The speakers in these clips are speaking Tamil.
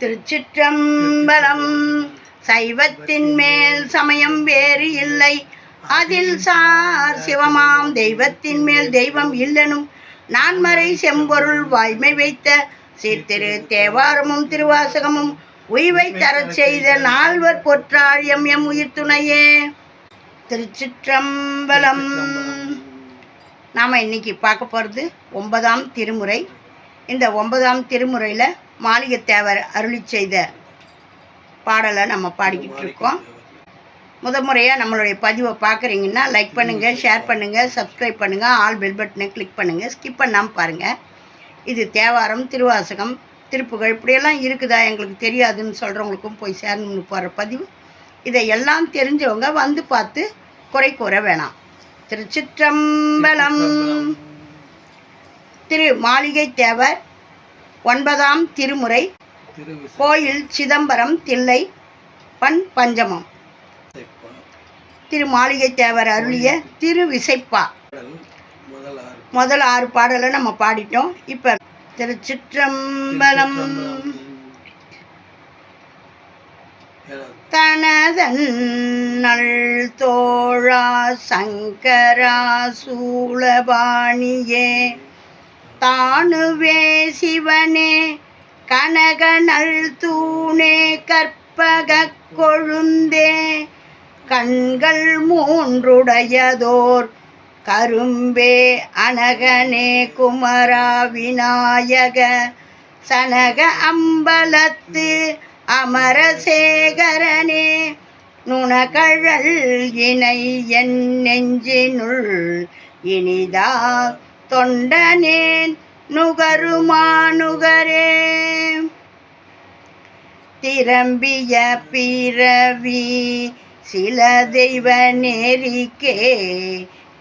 திருச்சிற்றம்பலம். சைவத்தின் மேல் சமயம் வேறு இல்லை. அதில் சார் சிவமாம் தெய்வத்தின் மேல் தெய்வம் இல்லனும் நான்மறை செம்பொருள் வாய்மை வைத்த சீர்திரு தேவாரமும் திருவாசகமும் உய்வை தரச் செய்த நால்வர் பொற்றாள் எம் எம் உயிர் துணையே. திருச்சிற்றம்பலம். நாம் இன்னைக்கு பார்க்க போகிறது ஒன்பதாம் திருமுறை. இந்த ஒன்பதாம் திருமுறையில் மாளிகை தேவர் அருளி செய்த பாடலை நம்ம பாடிக்கிட்டு இருக்கோம் முத முறையாக நம்மளுடைய பதிவை பார்க்குறீங்கன்னா லைக் பண்ணுங்கள் ஷேர் பண்ணுங்கள் சப்ஸ்கிரைப் பண்ணுங்கள் ஆல் பெல் பட்டனை கிளிக் பண்ணுங்கள் ஸ்கிப் பண்ணாமல் பாருங்கள் இது தேவாரம் திருவாசகம் திருப்புகழ் இப்படியெல்லாம் இருக்குதா எங்களுக்கு தெரியாதுன்னு சொல்கிறவங்களுக்கும் போய் சேரணும்னு போகிற பதிவு. இதை எல்லாம் தெரிஞ்சவங்க வந்து பார்த்து குறை கூற வேணாம். திருச்சிற்றம்பலம். திரு மாளிகை தேவர் ஒன்பதாம் திருமுறை. கோயில் சிதம்பரம் தில்லை பண் பஞ்சமம். திரு மாளிகை தேவர் அருளிய திரு விசைப்பா முதல் ஆறு. பாடலை நம்ம பாடிட்டோம். இப்போ திருச்சிற்றம்பலம் தனதன் நல் தோழா சங்கரா சூளபாணியே தானுவே சிவனே கனகனல் தூணே கற்பக கொழுந்தே கண்கள் மூன்றுடையதோர் கரும்பே அனகனே குமரா விநாயக சனக அம்பலத்து அமரசேகரனே நுணகழல் இணை என் நெஞ்சினுள் இனிதா தொண்டனேன் நுகருமானுகரே திரம்பிய பிறவி சில தெய்வ நெறிக்கே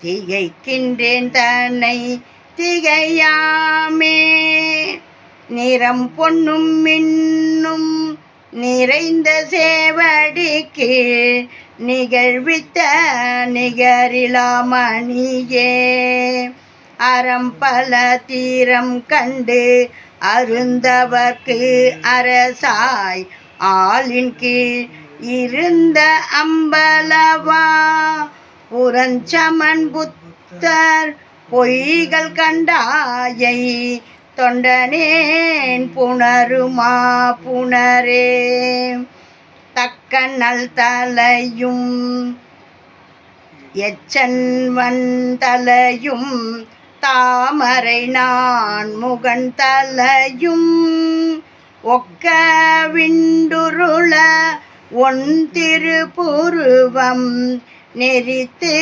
திகைக்கின்றேன் தன்னை திகையாமே. நிறம் பொன்னும் மின்னும் நிறைந்த சேவடிக்கு நிகழ்வித்த நிகரிலாமணியே. அறம் பல தீரம் கண்டு அருந்தவர்க்கு அரசாய் ஆளின் கீழ் இருந்த அம்பலவா. புறஞ்சமன் புத்தர் பொய்கள் கண்டாயை தொண்டனேன் புணருமா புணரே. தக்கநல் தலையும் எச்சன்வன் தலையும் தாமரை நான் முகன் தலையும் ஒக்க விண்டுருள ஒன் திருப்புருவம் நெறித்து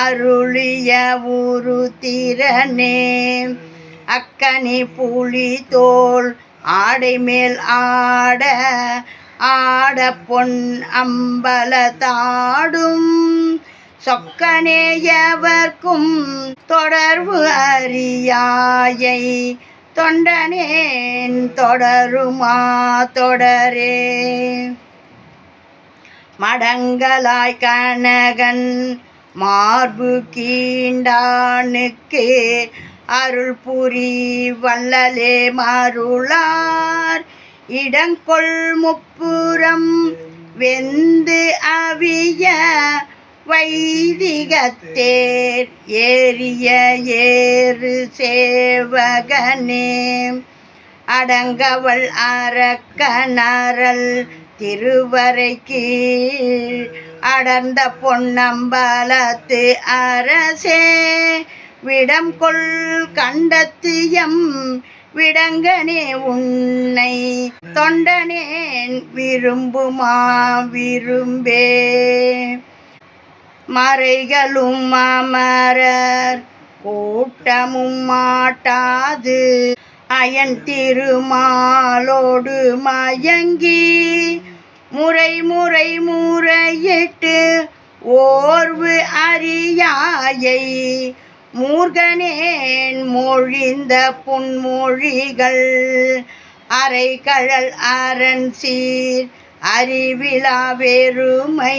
அருளிய உரு திறனே அக்கனி புலி தோல் ஆடை மேல் ஆட ஆட பொன் அம்பல தாடும் சொக்கனேயவர்க்கும் தொடர்பு அறியாயை. தொண்டனேன் தொடருமா தொடரே. மடங்கலாய் கனகன் மார்பு கீண்டானுக்கு அருள் புரி வல்லலே மருளார். இடங்கொள் முப்புறம் வெந்து அவிய வைதிகத்தேர் ஏறிய ஏறு சேவகனே. அடங்கவள் அரக்கனரல் திருவரைக்கு. அடர்ந்த பொன்னம்பலத்து அரசே விடம் கொள் கண்டத்து எம் விடங்கனே உன்னை. தொண்டனேன் விரும்புமா விரும்பே. மறைகளும் அமரர் கூட்டமும் மாட்டாது. அயன் திருமாலோடு மயங்கி முறை முறை முறையிட்டு ஓர்வு அறியாயை மூர்கனேன் மொழிந்த புன்மொழிகள் அரைகழல் அரண் சீர் அறிவிழா வெறுமை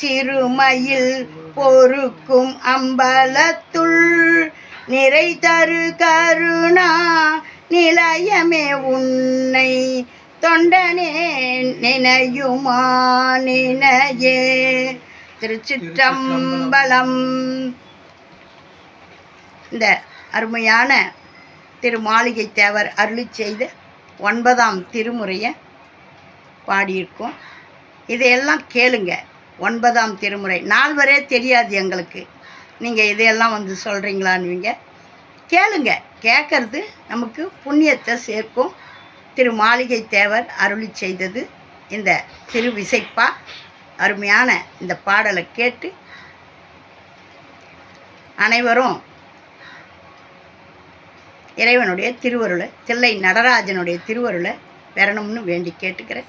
சிறுமையில் பொறுக்கும் அம்பலத்துள் நிறை தரு கருணா நிலையமே உன்னை தொண்டனே நினையுமா நினையே. திருச்சிற்றம்பலம். இந்த அருமையான திரு மாளிகை தேவர் அருளி செய்த ஒன்பதாம் திருமுறையை பாடியிருக்கோம். இதையெல்லாம் கேளுங்க. ஒன்பதாம் திருமுறை. நால்வரே தெரியாது எங்களுக்கு. நீங்கள் இதையெல்லாம் வந்து சொல்கிறீங்களான்வீங்க கேளுங்க. கேட்கறது நமக்கு புண்ணியத்தை சேர்க்கும். திரு மாளிகை தேவர் அருளி செய்தது இந்த திரு விசைப்பா. அருமையான இந்த பாடலை கேட்டு அனைவரும் இறைவனுடைய திருவருளை தில்லை நடராஜனுடைய திருவருளை பெறணும்னு வேண்டி கேட்டுக்கிறேன்.